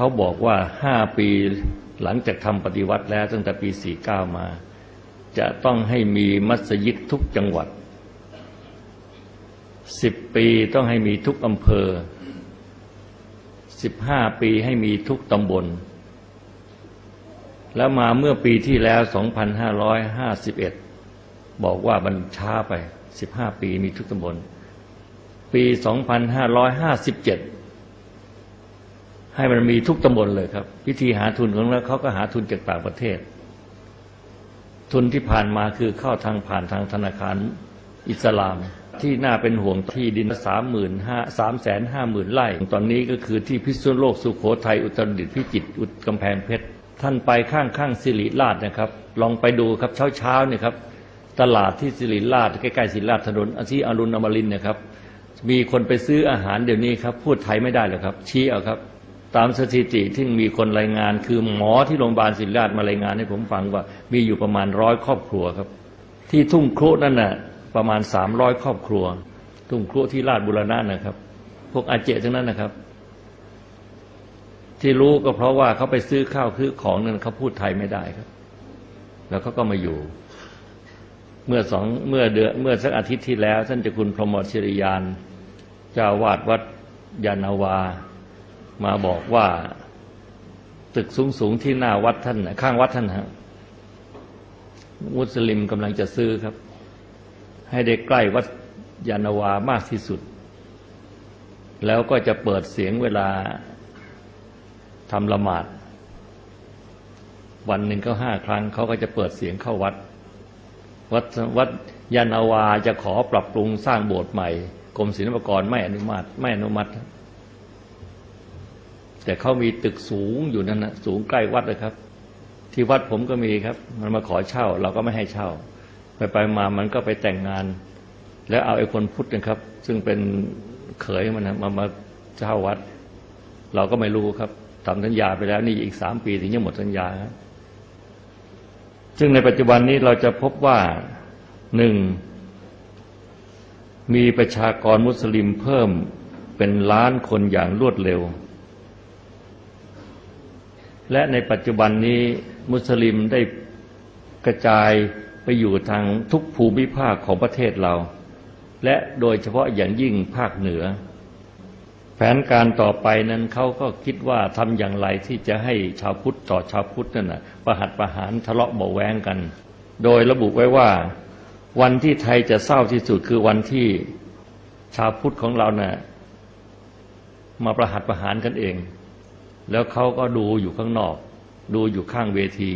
เขาบอกว่าห้าปีหลังจากทำปฏิวัติแล้วตั้งแต่ปีสี่เก้ามา จะต้องให้มีมัสยิดทุกจังหวัดสิบปีต้องให้มีทุกอำเภอสิบห้าปีให้มีทุกตำบล แล้วมาเมื่อปีที่แล้ว 2551 บอกว่ามันช้าไป 15 ปีมีทุกตำบล ปี 2557 ให้มันมีทุกตำบลเลยครับ วิธีหาทุนของเราเขาก็หาทุนจากต่างประเทศ ทุนที่ผ่านมาคือเข้าทางผ่านทางธนาคารอิสลาม ที่น่าเป็นห่วงที่ดินสามหมื่นห้าสามแสนห้าหมื่นไร่ ตอนนี้ก็คือที่พิษณุโลกสุโขทัยอุตรดิตถ์พิจิตรอุดกำแพงเพชรท่านไปข้างข้างสิริราชนะครับ ลองไปดูครับเช้าเช้าๆเนี่ยครับตลาดที่สิริราชใกล้ๆสิริราชถนนที่อรุณอมรินนะครับ มีคนไปซื้ออาหารเดี๋ยวนี้ครับ พูดไทยไม่ได้หรอกครับ ชี้เอาครับ ตามสถิติที่มีคนรายงาน คือหมอที่โรงพยาบาลศิริราชมารายงานให้ผมฟังว่า มีอยู่ประมาณร้อยครอบครัวครับ ที่ทุ่งครุนั่นน่ะประมาณสามร้อยครอบครัว ทุ่งครุที่ราชบุรณะนะครับ พวกอาเจทั้งนั้นนะครับ ที่รู้ก็เพราะว่าเขาไปซื้อข้าวซื้อของนั้นเขาพูดไทยไม่ได้ครับ แล้วเขาก็มาอยู่ เมื่อสองเมื่อเดือนเมื่อสักอาทิตย์ที่แล้ว ท่านเจ้าคุณพรหมชริยานเจ้าวาดวัดยานาวา มาบอกว่า ตึกสูงสูงที่หน้าวัดท่านข้างวัดท่านฮะมุสลิมกำลังจะซื้อครับ ให้ได้ใกล้วัดยานาวามากที่สุด แล้วก็จะเปิดเสียงเวลาทำละหมาด วันหนึ่งก็ห้าครั้ง เขาก็จะเปิดเสียงเข้าวัด วัดวัดยานนาวาจะขอปรับปรุงสร้างโบสถ์ใหม่กรมศิลปากรไม่อนุมัติไม่อนุมัติ แต่เขามีตึกสูงอยู่นั่นนะสูงใกล้วัดเลยครับ ที่วัดผมก็มีครับ มันมาขอเช่า เราก็ไม่ให้เช่า ไปไปมามันก็ไปแต่งงาน แล้วเอาไอ้คนพุทธนะครับ ซึ่งเป็นเขยมันนะมามาเช่าวัด เราก็ไม่รู้ครับทำสัญญาไปแล้วนี่อีกสามปีถึงจะหมดสัญญาครับซึ่งในปัจจุบันนี้เราจะพบว่าหนึ่งมีประชากรมุสลิมเพิ่มเป็นล้านคนอย่างรวดเร็ว และในปัจจุบันนี้มุสลิมได้กระจายไปอยู่ทางทุกภูมิภาคของประเทศเรา และโดยเฉพาะอย่างยิ่งภาคเหนือ แผนการต่อไปนั้นเขาก็คิดว่าทำอย่างไรที่จะให้ชาวพุทธต่อชาวพุทธนั่นนะประหัตประหารทะเลาะเบาแวงกัน โดยระบุไว้ว่าวันที่ไทยจะเศร้าที่สุดคือวันที่ชาวพุทธของเรานะ่ะมาประหัตประหารกันเอง แล้วเขาก็ดูอยู่ข้างนอก ดูอยู่ข้างเวที